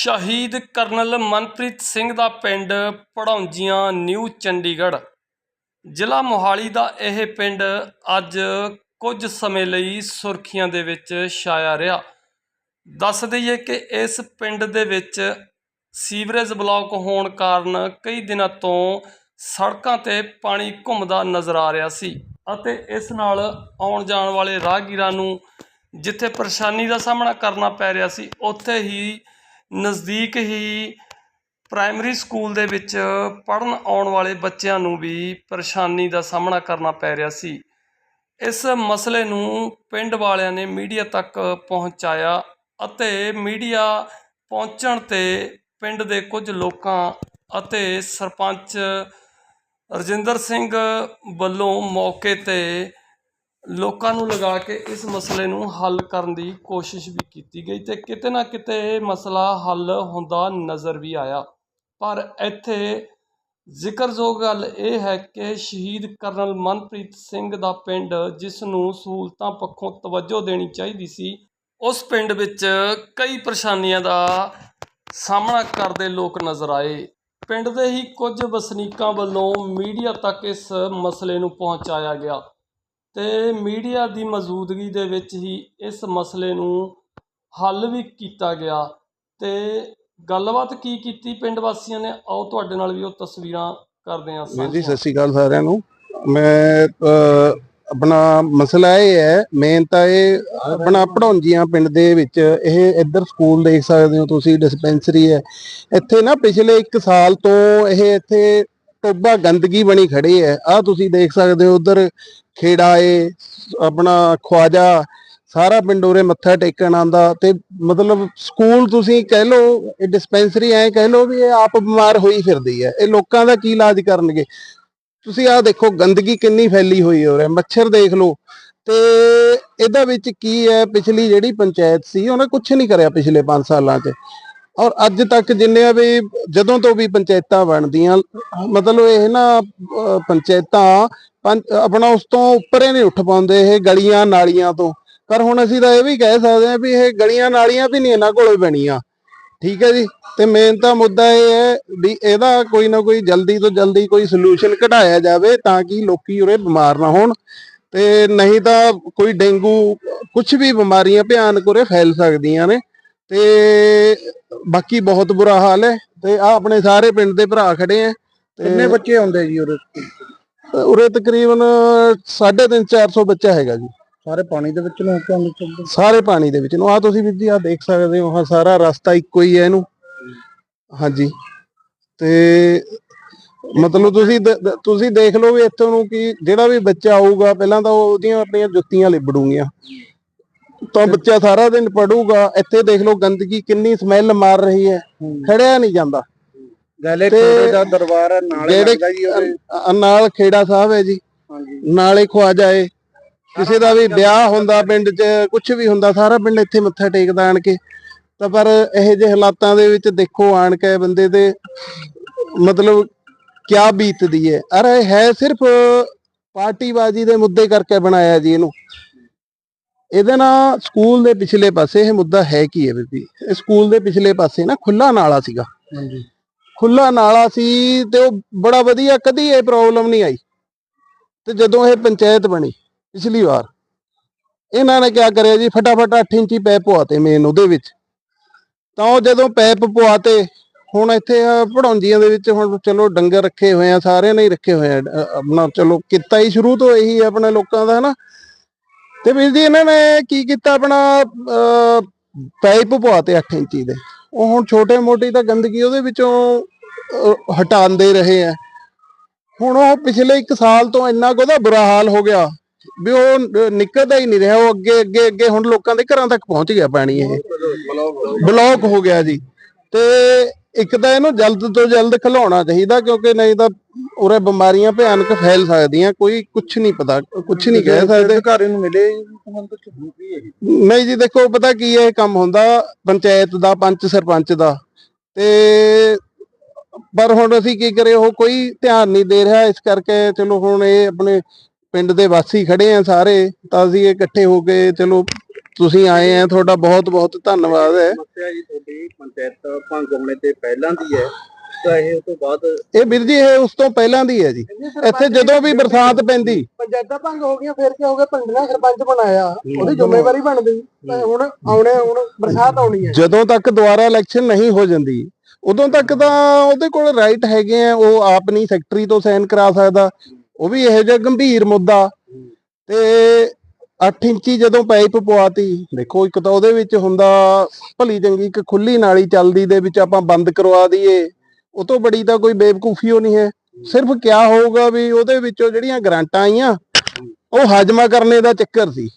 ਸ਼ਹੀਦ ਕਰਨਲ ਮਨਪ੍ਰੀਤ ਸਿੰਘ ਦਾ ਪਿੰਡ ਪੜੌਂਜੀਆਂ ਨਿਊ ਚੰਡੀਗੜ੍ਹ। ਜ਼ਿਲ੍ਹਾ ਮੋਹਾਲੀ ਦਾ ਇਹ ਪਿੰਡ ਅੱਜ ਕੁਝ ਸਮੇਂ ਲਈ ਸੁਰਖੀਆਂ ਦੇ ਵਿੱਚ ਛਾਇਆ ਰਿਹਾ। ਦੱਸ ਦਈਏ ਕਿ ਇਸ ਪਿੰਡ ਦੇ ਵਿੱਚ ਸੀਵਰੇਜ ਬਲਾਕ ਹੋਣ ਕਾਰਨ ਕਈ ਦਿਨਾਂ ਤੋਂ ਸੜਕਾਂ ਤੇ ਪਾਣੀ ਘੁੰਮਦਾ ਨਜ਼ਰ ਆ ਰਿਹਾ ਸੀ ਅਤੇ ਇਸ ਨਾਲ ਆਉਣ ਜਾਣ ਵਾਲੇ ਰਾਹਗੀਰਾਂ ਨੂੰ ਜਿੱਥੇ ਪਰੇਸ਼ਾਨੀ ਦਾ ਸਾਹਮਣਾ ਕਰਨਾ ਪੈ ਰਿਹਾ ਸੀ, ਉੱਥੇ ਹੀ ਨਜ਼ਦੀਕ ਹੀ ਪ੍ਰਾਇਮਰੀ ਸਕੂਲ ਦੇ ਵਿੱਚ ਪੜਨ ਆਉਣ ਵਾਲੇ ਬੱਚਿਆਂ ਨੂੰ ਵੀ ਪਰੇਸ਼ਾਨੀ ਦਾ ਸਾਹਮਣਾ ਕਰਨਾ ਪੈ ਰਿਹਾ ਸੀ। ਇਸ ਮਸਲੇ ਨੂੰ ਪਿੰਡ ਵਾਲਿਆਂ ਨੇ ਮੀਡੀਆ ਤੱਕ ਪਹੁੰਚਾਇਆ ਅਤੇ ਮੀਡੀਆ ਪਹੁੰਚਣ ਤੇ ਪਿੰਡ ਦੇ ਕੁਝ ਲੋਕਾਂ ਅਤੇ ਸਰਪੰਚ ਰਜਿੰਦਰ ਸਿੰਘ ਵੱਲੋਂ ਮੌਕੇ ਤੇ ਲੋਕਾਂ ਨੂੰ ਲਗਾ ਕੇ ਇਸ ਮਸਲੇ ਨੂੰ ਹੱਲ ਕਰਨ ਦੀ ਕੋਸ਼ਿਸ਼ ਵੀ ਕੀਤੀ ਗਈ ਅਤੇ ਕਿਤੇ ਨਾ ਕਿਤੇ ਇਹ ਮਸਲਾ ਹੱਲ ਹੁੰਦਾ ਨਜ਼ਰ ਵੀ ਆਇਆ। ਪਰ ਇੱਥੇ ਜ਼ਿਕਰਯੋਗ ਗੱਲ ਇਹ ਹੈ ਕਿ ਸ਼ਹੀਦ ਕਰਨਲ ਮਨਪ੍ਰੀਤ ਸਿੰਘ ਦਾ ਪਿੰਡ, ਜਿਸ ਨੂੰ ਸਹੂਲਤਾਂ ਪੱਖੋਂ ਤਵੱਜੋ ਦੇਣੀ ਚਾਹੀਦੀ ਸੀ, ਉਸ ਪਿੰਡ ਵਿੱਚ ਕਈ ਪਰੇਸ਼ਾਨੀਆਂ ਦਾ ਸਾਹਮਣਾ ਕਰਦੇ ਲੋਕ ਨਜ਼ਰ ਆਏ। ਪਿੰਡ ਦੇ ਹੀ ਕੁਝ ਵਸਨੀਕਾਂ ਵੱਲੋਂ ਮੀਡੀਆ ਤੱਕ ਇਸ ਮਸਲੇ ਨੂੰ ਪਹੁੰਚਾਇਆ ਗਿਆ। ਤੇ ਮੀਡੀਆ ਦੀ ਮੌਜੂਦਗੀ ਦੇ ਵਿੱਚ ਹੀ ਇਸ ਮਸਲੇ ਨੂੰ ਹੱਲ ਵੀ ਕੀਤਾ ਗਿਆ ਤੇ ਗੱਲਬਾਤ ਕੀ ਕੀਤੀ ਪਿੰਡ ਵਾਸੀਆਂ ਨੇ? ਆਓ ਤੁਹਾਡੇ ਨਾਲ ਵੀ ਉਹ ਤਸਵੀਰਾਂ ਕਰਦੇ ਹਾਂ ਵੀਰ ਜੀ। ਸਤਿ ਸ਼੍ਰੀ ਅਕਾਲ ਸਾਰਿਆਂ ਨੂੰ। ਮੈਂ ਆਪਣਾ ਮਸਲਾ ਇਹ ਹੈ ਮੇਨ ਤਾਂ ਇਹ ਆਪਣਾ ਪੜੌਂਜੀਆਂ ਪਿੰਡ ਦੇ ਵਿੱਚ ਇਹ ਇੱਧਰ ਸਕੂਲ ਦੇਖ ਸਕਦੇ ਹੋ ਤੁਸੀਂ ਡਿਸਪੈਂਸਰੀ ਹੈ। ਇੱਥੇ ਨਾ ਪਿਛਲੇ 1 ਸਾਲ ਤੋਂ ਇਹ ਇੱਥੇ ਟੋਬਾ ਗੰਦਗੀ ਬਣੀ ਖੜੀ ਹੈ। ਆ ਤੁਸੀਂ ਦੇਖ ਸਕਦੇ ਹੋ ਉਧਰ ਖੇੜਾ ਏ ਆਪਣਾ ਖਵਾਜਾ, ਸਾਰਾ ਪਿੰਡ ਉਰੇ ਮੱਥਾ ਟੇਕਣ ਆਂਦਾ ਤੇ ਮਤਲਬ ਸਕੂਲ ਤੁਸੀਂ ਕਹਿ ਲਓ, ਇਹ ਡਿਸਪੈਂਸਰੀ ਐ ਕਹਿ ਲਓ ਵੀ ਇਹ ਆਪ ਬਿਮਾਰ ਹੋਈ ਫਿਰਦੀ ਹੈ। ਇਹ ਲੋਕਾਂ ਦਾ ਕੀ ਇਲਾਜ ਕਰਨਗੇ? ਤੁਸੀਂ ਆਹ ਦੇਖੋ, ਗੰਦਗੀ ਕਿੰਨੀ ਫੈਲੀ ਹੋਈ ਹੋ ਰਿਹਾ ਮੱਛਰ ਦੇਖ ਲਓ। ਤੇ ਇਹਦਾ ਵਿੱਚ ਕੀ ਹੈ, ਪਿਛਲੀ ਜਿਹੜੀ ਪੰਚਾਇਤ ਸੀ, ਉਹਨੇ ਕੁਝ ਨਹੀਂ ਕਰਿਆ ਪਿਛਲੇ 5 ਸਾਲਾਂ 'ਚ। ਔਰ ਅੱਜ ਤੱਕ ਜਿੰਨੇ ਵੀ ਜਦੋਂ ਤੋਂ ਵੀ ਪੰਚਾਇਤਾਂ ਬਣਦੀਆਂ, ਮਤਲਬ ਇਹ ਨਾ ਪੰਚਾਇਤਾਂ ਆਪਣਾ ਉਸ ਤੋਂ ਉੱਪਰ ਨਹੀਂ ਉੱਠ ਪਾਉਂਦੇ ਇਹ ਗਲੀਆਂ ਨਾਲੀਆਂ ਤੋਂ। ਪਰ ਹੁਣ ਅਸੀਂ ਤਾਂ ਇਹ ਵੀ ਕਹਿ ਸਕਦੇ ਹਾਂ ਵੀ ਇਹ ਗਲੀਆਂ ਨਾਲੀਆਂ ਵੀ ਨਹੀਂ ਇਹਨਾਂ ਕੋਲੇ ਬਣੀਆਂ। ਠੀਕ ਹੈ ਜੀ? ਤੇ ਮੇਨ ਤਾਂ ਮੁੱਦਾ ਇਹ ਹੈ ਵੀ ਇਹਦਾ ਕੋਈ ਨਾ ਕੋਈ ਜਲਦੀ ਤੋਂ ਜਲਦੀ ਕੋਈ ਸੋਲੂਸ਼ਨ ਕਢਾਇਆ ਜਾਵੇ ਤਾਂ ਕਿ ਲੋਕੀ ਉਰੇ ਬਿਮਾਰ ਨਾ ਹੋਣ। ਤੇ ਨਹੀਂ ਤਾਂ ਕੋਈ ਡੇਂਗੂ ਕੁਝ ਵੀ ਬਿਮਾਰੀਆਂ ਭਿਆਨਕ ਉਰੇ ਫੈਲ ਸਕਦੀਆਂ ਨੇ। ਤੇ ਬਾਕੀ ਬਹੁਤ ਬੁਰਾ ਹਾਲ ਹੈ ਤੇ ਆ ਆਪਣੇ ਸਾਰੇ ਪਿੰਡ ਦੇ ਭਰਾ ਖੜੇ ਆ ਕਿੰਨੇ ਬੱਚੇ ਆਉਂਦੇ ਜੀ ਉਰੇ? ਉਰੇ ਤਕਰੀਬਨ 350 400 ਬੱਚਾ ਹੈਗਾ ਜੀ। ਸਾਰੇ ਪਾਣੀ ਦੇ ਵਿੱਚ ਨੂੰ ਕੇ ਆਉਂਦੇ ਚੱਲਦੇ? ਸਾਰੇ ਪਾਣੀ ਦੇ ਵਿੱਚ। ਨੂੰ ਆ ਤੁਸੀਂ ਵੀਰ ਜੀ ਆ ਦੇਖ ਸਕਦੇ ਹੋ ਆਹ ਸਾਰਾ ਰਸਤਾ ਇੱਕੋ ਹੀ ਹੈ ਇਹਨੂੰ। ਹਾਂਜੀ। ਤੇ ਮਤਲਬ ਤੁਸੀਂ ਤੁਸੀਂ ਦੇਖ ਲਓ ਵੀ ਇੱਥੋਂ ਨੂੰ ਕਿ ਜਿਹੜਾ ਵੀ ਬੱਚਾ ਆਊਗਾ ਪਹਿਲਾਂ ਤਾਂ ਉਹ ਉਹਦੀਆਂ ਆਪਣੀਆਂ ਜੁੱਤੀਆਂ ਲਿਬੜੂਗੀਆਂ। ਤਾਂ ਬੱਚਾ ਸਾਰਾ ਦਿਨ ਪੜੂਗਾ ਇੱਥੇ ਦੇਖ ਲਓ ਗੰਦਗੀ ਕਿੰਨੀ ਸਮੈਲ ਮਾਰ ਰਹੀ ਹੈ। ਖੜਿਆ ਨਹੀਂ ਜਾਂਦਾ। ਗਲੇ ਖੋੜੇ ਦਾ ਦਰਬਾਰ ਹੈ ਨਾਲੇ ਲੱਗਦਾ ਜੀ ਖੇੜਾ ਸਾਹਿਬ ਹੈ ਜੀ। ਨਾਲੇ ਖਵਾਜਾ ਏ ਕਿਸੇ ਦਾ ਵੀ ਵਿਆਹ ਹੁੰਦਾ ਪਿੰਡ 'ਚ ਕੁਝ ਵੀ ਹੁੰਦਾ ਸਾਰਾ ਪਿੰਡ ਇੱਥੇ ਮੱਥਾ ਟੇਕਦਾ ਆਣ ਕੇ। ਤਾਂ ਪਰ ਇਹੋ ਜਿਹੇ ਹਾਲਾਤਾਂ ਦੇ ਵਿੱਚ ਦੇਖੋ ਆਣ ਕੇ ਬੰਦੇ ਤੇ ਮਤਲਬ ਕਿਆ ਬੀਤਦੀ ਹੈ। ਅਰੇ ਹੈ ਸਿਰਫ ਪਾਰਟੀਬਾਜ਼ੀ ਦੇ ਮੁੱਦੇ ਕਰਕੇ ਬਣਾਇਆ ਜੀ ਇਹਨੂੰ। ਇਹਦੇ ਨਾਲ ਸਕੂਲ ਦੇ ਪਿਛਲੇ ਪਾਸੇ ਇਹ ਮੁੱਦਾ ਹੈ ਕੀ ਹੈ ਵੀਰ ਜੀ ਇਹ ਸਕੂਲ ਦੇ ਪਿਛਲੇ ਪਾਸੇ ਨਾ ਖੁੱਲਾ ਨਾਲਾ ਸੀਗਾ। ਹਾਂਜੀ। ਖੁੱਲਾ ਨਾਲਾ ਸੀ ਤੇ ਉਹ ਬੜਾ ਵਧੀਆ ਕਦੀ ਇਹ ਪ੍ਰੋਬਲਮ ਨਹੀਂ ਆਈ। ਤੇ ਜਦੋਂ ਇਹ ਪੰਚਾਇਤ ਬਣੀ ਪਿਛਲੀ ਵਾਰ ਇਹਨਾਂ ਨੇ ਕਿਆ ਕਰਿਆ ਜੀ? ਫਟਾਫਟ 8 ਇੰਚੀ ਪੈਪ ਪਵਾਤੇ ਮੇਨ ਉਹਦੇ ਵਿੱਚ। ਤਾਂ ਉਹ ਜਦੋਂ ਪੈਪ ਪਵਾਤੇ ਹੁਣ ਇੱਥੇ ਪੜੌਂਜੀਆਂ ਦੇ ਵਿੱਚ ਹੁਣ ਚਲੋ ਡੰਗਰ ਰੱਖੇ ਹੋਏ ਆ ਸਾਰਿਆਂ ਨੇ ਹੀ ਰੱਖੇ ਹੋਏ ਆ ਆਪਣਾ ਚਲੋ ਕੀਤਾ ਹੀ ਸ਼ੁਰੂ ਤੋਂ ਇਹੀ ਆਪਣੇ ਲੋਕਾਂ ਦਾ ਹਨਾ? ਤੇ ਵੀਰ ਜੀ ਇਹਨਾਂ ਨੇ ਕੀ ਕੀਤਾ ਆਪਣਾ ਪਾਈਪ ਪਵਾਤੇ 8 ਇੰਚੀ ਦੇ। ਉਹ ਹੁਣ ਛੋਟੇ ਮੋਟੀ ਤਾਂ ਗੰਦਗੀ ਉਹਦੇ ਵਿੱਚੋਂ ਹਟਾਉਂਦੇ ਰਹੇ ਆ। ਹੁਣ ਉਹ ਪਿਛਲੇ 1 ਸਾਲ ਤੋਂ ਇੰਨਾ ਕੁ ਉਹਦਾ ਬੁਰਾ ਹਾਲ ਹੋ ਗਿਆ ਵੀ ਉਹ ਨਿਕਲਦਾ ਹੀ ਨਹੀਂ ਰਿਹਾ। ਉਹ ਅੱਗੇ ਅੱਗੇ ਅੱਗੇ ਹੁਣ ਲੋਕਾਂ ਦੇ ਘਰਾਂ ਤੱਕ ਪਹੁੰਚ ਗਿਆ ਪਾਣੀ ਇਹ। ਬਲੌਕ ਹੋ ਗਿਆ ਜੀ। ਤੇ ਇੱਕ ਤਾਂ ਇਹਨੂੰ ਜਲਦ ਤੋਂ ਜਲਦ ਖਲਾਉਣਾ ਚਾਹੀਦਾ ਕਿਉਂਕਿ ਨਹੀਂ ਤਾਂ ਉਰੇ ਬਿਮਾਰੀਆਂ ਭਿਆਨਕ ਫੈਲ ਸਕਦੀਆਂ ਕੋਈ ਕੁਝ ਨਹੀਂ ਪਤਾ ਕੁਝ ਨਹੀਂ ਕਹਿ ਸਕਦੇ। ਅਧਿਕਾਰੀ ਨੂੰ ਮਿਲੇ ਨਹੀਂ ਜੀ। ਦੇਖੋ ਪਤਾ ਕੀ ਹੈ ਇਹ ਕੰਮ ਹੁੰਦਾ ਪੰਚਾਇਤ ਦਾ ਪੰਚ ਸਰਪੰਚ ਦਾ। ਤੇ ਪਰ ਹੁਣ ਅਸੀਂ ਕੀ ਕਰੇ ਉਹ ਕੋਈ ਧਿਆਨ ਨਹੀਂ ਦੇ ਰਿਹਾ ਇਸ ਕਰਕੇ ਚਲੋ ਹੁਣ ਇਹ ਆਪਣੇ ਪਿੰਡ ਦੇ ਵਾਸੀ ਖੜੇ ਆ ਸਾਰੇ ਤਾਂ ਅਸੀਂ ਇਕੱਠੇ ਹੋ ਕੇ ਚਲੋ ਤੁਸੀਂ ਆਏ ਆ ਤੁਹਾਡਾ ਬਹੁਤ ਬਹੁਤ ਧੰਨਵਾਦ ਹੈ। ਸਮੱਸਿਆ ਜੀ ਤੁਹਾਡੀ ਪੰਚਾਇਤ ਭੰਗ ਹੋਣੇ ਤੇ ਪਹਿਲਾਂ ਦੀ ਹੈ ਤਾਂ ਇਹ ਉਸ ਤੋਂ ਬਾਅਦ ਇਹ ਵੀਰ ਜੀ ਇਹ ਉਸ ਤੋਂ ਪਹਿਲਾਂ ਦੀ ਹੈ ਜੀ। ਇੱਥੇ ਜਦੋਂ ਵੀ ਬਰਸਾਤ ਪੈਂਦੀ। ਪੰਚਾਇਤਾਂ ਭੰਗ ਹੋ ਗਈਆਂ ਫਿਰ ਕੀ ਹੋ ਗਿਆ? ਪਿੰਡ ਦਾ ਸਰਪੰਚ ਬਣਾਇਆ। ਉਹਦੀ ਜ਼ਿੰਮੇਵਾਰੀ ਬਣਦੀ। ਤੇ ਹੁਣ ਆਉਣੇ ਹੁਣ ਬਰਸਾਤ ਆਉਣੀ ਹੈ। ਜਦੋਂ ਤੱਕ ਦੁਬਾਰਾ ਇਲੈਕਸ਼ਨ ਨਹੀਂ ਹੋ ਜਾਂਦੀ ਉਦੋਂ ਤੱਕ ਤਾਂ ਉਹਦੇ ਕੋਲ ਰਾਈਟ ਹੈਗੇ ਆ ਉਹ ਆਪ ਨਹੀਂ ਸੈਕਟਰੀ ਤੋਂ ਸਾਈਨ ਕਰਾ ਸਕਦਾ। ਉਹ ਵੀ ਇਹੋ ਜਿਹਾ ਗੰਭੀਰ ਮੁੱਦਾ। ਤੇ 8 ਇੰਚੀ ਜਦੋਂ ਪਾਈਪ ਪਵਾਤੀ ਦੇਖੋ ਇੱਕ ਤਾਂ ਉਹਦੇ ਵਿੱਚ ਹੁੰਦਾ ਭਲੀ ਚੰਗੀ ਇੱਕ ਖੁੱਲੀ ਨਾਲੀ ਚੱਲਦੀ ਦੇ ਵਿੱਚ ਆਪਾਂ ਬੰਦ ਕਰਵਾ ਦਈਏ ਉਹ ਤੋਂ ਬੜੀ ਤਾਂ ਕੋਈ ਬੇਵਕੂਫੀ ਉਹ ਨਹੀਂ ਹੈ। ਸਿਰਫ ਕਿਆ ਹੋਊਗਾ ਵੀ ਉਹਦੇ ਵਿੱਚੋਂ ਜਿਹੜੀਆਂ ਗ੍ਰਾਂਟਾਂ ਆਈਆਂ ਉਹ ਹਾਜਮਾ ਕਰਨੇ ਦਾ ਚੱਕਰ ਸੀ।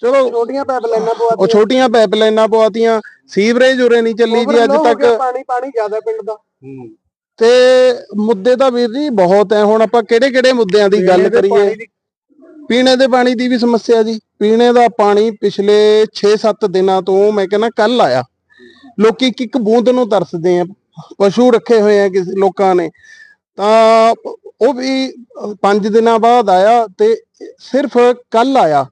ਚਲੋ ਛੋਟੀਆਂ ਪਾਈਪ ਲਾਈਨਾਂ ਪਵਾ ਉਹ ਛੋਟੀਆਂ ਪਾਈਪਲਾਈਨਾਂ ਪਵਾਤੀਆਂ ਸੀਵਰੇਜ ਉਰੇ ਨਹੀਂ ਚੱਲੀ ਜੀ ਅੱਜ ਤੱਕ। ਪਾਣੀ ਪਾਣੀ ਜ਼ਿਆਦਾ ਪਿੰਡ ਦਾ। ਤੇ ਮੁੱਦੇ ਤਾਂ ਵੀਰ ਜੀ ਬਹੁਤ ਹੈ ਹੁਣ ਆਪਾਂ ਕਿਹੜੇ ਕਿਹੜੇ ਮੁੱਦਿਆਂ ਦੀ ਗੱਲ ਕਰੀਏ? ਪੀਣੇ ਦੇ ਪਾਣੀ ਦੀ ਵੀ ਸਮੱਸਿਆ ਜੀ। ਪੀਣੇ ਦਾ ਪਾਣੀ ਪਿਛਲੇ 6-7 ਦਿਨਾਂ ਤੋਂ ਮੈਂ ਕਹਿੰਦਾ ਕੱਲ ਆਇਆ। ਲੋਕੀ ਇੱਕ ਇੱਕ ਬੂੰਦ ਨੂੰ ਤਰਸਦੇ ਆ। ਪਸ਼ੂ ਰੱਖੇ ਹੋਏ ਆ ਕਿਸੇ ਲੋਕਾਂ ਨੇ। ਤਾਂ ਉਹ ਵੀ 5 ਦਿਨਾਂ ਬਾਅਦ ਆਇਆ ਤੇ ਸਿਰਫ ਕੱਲ ਆਇਆ।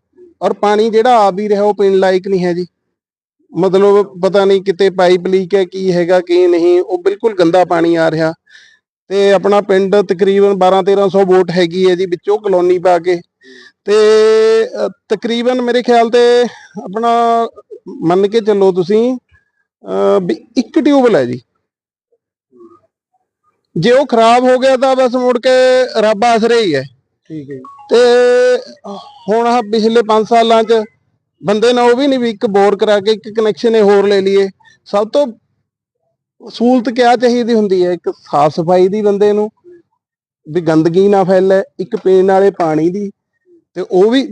ਔਰ ਪਾਣੀ ਜਿਹੜਾ ਆ ਵੀ ਰਿਹਾ ਉਹ ਪੀਣ ਲਾਇਕ ਨਹੀਂ ਹੈ ਜੀ। ਮਤਲਬ ਪਤਾ ਨਹੀਂ ਕਿਤੇ ਪਾਈਪ ਲੀਕ ਹੈ, ਕੀ ਹੈਗਾ, ਕੀ ਨਹੀਂ। ਉਹ ਬਿਲਕੁਲ ਗੰਦਾ ਪਾਣੀ ਆ ਰਿਹਾ। ਤੇ ਆਪਣਾ ਪਿੰਡ ਤਕਰੀਬਨ 12 1300 ਵੋਟ ਹੈਗੀ ਹੈ ਜੀ। ਵਿੱਚੋਂ ਕਲੋਨੀ ਪਾ ਕੇ ਤੇ ਤਕਰੀਬਨ ਮੇਰੇ ਖਿਆਲ ਤੇ ਆਪਣਾ ਮੰਨ ਕੇ ਚੱਲੋ ਤੁਸੀਂ ਵੀ ਇੱਕ ਟਿਊਬਲ ਹੈ ਜੀ। ਜੇ ਉਹ ਖਰਾਬ ਹੋ ਗਿਆ ਤਾਂ ਬਸ ਮੁੜ ਕੇ ਰੱਬ ਆਸਰੇ ਹੀ ਹੈ। ਠੀਕ ਹੈ ਤੇ ਹੁਣ ਆਹ ਪਿਛਲੇ 5 ਸਾਲਾਂ ਚ ਬੰਦੇ ਨੇ ਉਹ ਵੀ ਨਹੀਂ ਵੀ ਇੱਕ ਬੋਰ ਕਰਾ ਕੇ ਇੱਕ ਕਨੈਕਸ਼ਨ ਇਹ ਹੋਰ ਲੈ ਲਈਏ। ਸਭ ਤੋਂ ਸਹੂਲਤ ਕਿਆ ਚਾਹੀਦੀ ਹੁੰਦੀ ਹੈ? ਇੱਕ ਸਾਫ਼ ਸਫ਼ਾਈ ਦੀ ਬੰਦੇ ਨੂੰ ਵੀ ਗੰਦਗੀ ਨਾ ਫੈਲੇ ਇੱਕ ਪੀਣ ਵਾਲੇ ਪਾਣੀ ਦੀ ਤੇ ਉਹ ਵੀ